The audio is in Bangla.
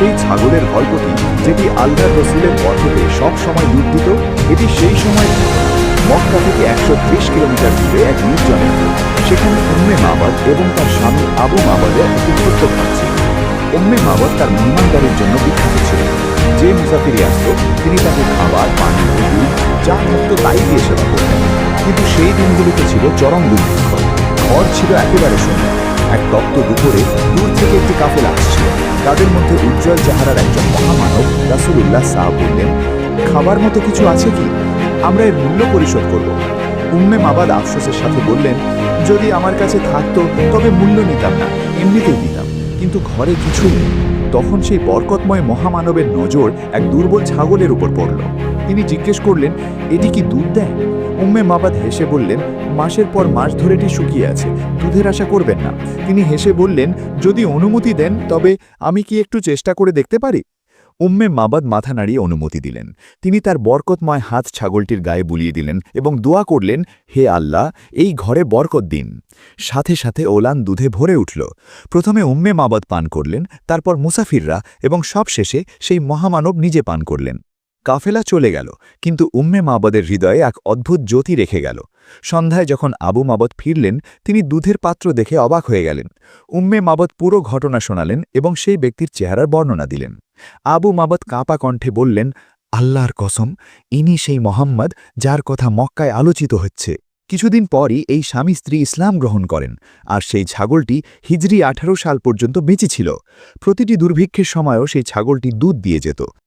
সেই ছাগলের গল্পটি যেটি আল্লাহ রসুলের পথে সব সময় দুধ দিত, এটি সেই সময় মক্কা থেকে একশো ত্রিশ কিলোমিটার দূরে এক নির্জনে। সেখানে উম্মে মাবাদ এবং তার স্বামী আবু মাবাদের একটি ছোট্ট ঘর উম্মে মাবাদ তার মেহমানদারির জন্য বিখ্যাত ছিলেন। যে মুসাফিরি আসত, তিনি তাকে খাবার, পানি, দুধ যা থাকতো তাই দিয়ে সেবা করতেন। কিন্তু সেই দিনগুলিতে ছিল চরম দুর্ভিক্ষ। ঘর ছিল একেবারে শূন্য। এক তপ্ত দুপুরে দূর থেকে একটি কাফেলা আসছিল। তাদের মধ্যে উজ্জ্বল চেহারার একজন মহামানব, রাসুলুল্লাহ সাহ বললেন, খাবার মতো কিছু আছে কি? আমরা এর মূল্য পরিশোধ করব। উম্মে মাবাদ আফসোসের সাথে বললেন, যদি আমার কাছে থাকতো, তবে মূল্য নিতাম না, এমনিতেই নিতাম। কিন্তু ঘরে কিছুই নেই। তখন সেই বরকতময় মহামানবের নজর এক দুর্বল ছাগলের উপর পড়ল। তিনি জিজ্ঞেস করলেন, এটি কি দুধ দেয়? উম্মে মাবাদ হেসে বললেন, মাসের পর মাস ধরে এটি শুকিয়ে আছে, দুধের আশা করবেন না। তিনি হেসে বললেন, যদি অনুমতি দেন, তবে আমি কি একটু চেষ্টা করে দেখতে পারি? উম্মে মাবাদ মাথা নাড়িয়ে অনুমতি দিলেন। তিনি তার বরকতময় হাত ছাগলটির গায়ে বুলিয়ে দিলেন এবং দোয়া করলেন, হে আল্লাহ, এই ঘরে বরকত দিন। সাথে সাথে ওলান দুধে ভরে উঠল। প্রথমে উম্মে মাবাদ পান করলেন, তারপর মুসাফিররা এবং সবশেষে সেই মহামানব নিজে পান করলেন। কাফেলা চলে গেল, কিন্তু উম্মে মাবাদের হৃদয়ে এক অদ্ভুত জ্যোতি রেখে গেল। সন্ধ্যায় যখন আবু মাবদ ফিরলেন, তিনি দুধের পাত্র দেখে অবাক হয়ে গেলেন। উম্মে মাবদ পুরো ঘটনা শোনালেন এবং সেই ব্যক্তির চেহারার বর্ণনা দিলেন। আবু মাবত কাঁপা কণ্ঠে বললেন, আল্লাহর কসম, ইনি সেই মোহাম্মদ যার কথা মক্কায় আলোচিত হচ্ছে। কিছুদিন পরই এই স্বামী স্ত্রী ইসলাম গ্রহণ করেন, আর সেই ছাগলটি হিজরি আঠারো সাল পর্যন্ত বেঁচে ছিল। প্রতিটি দুর্ভিক্ষের সময়ও সেই ছাগলটি দুধ দিয়ে যেত।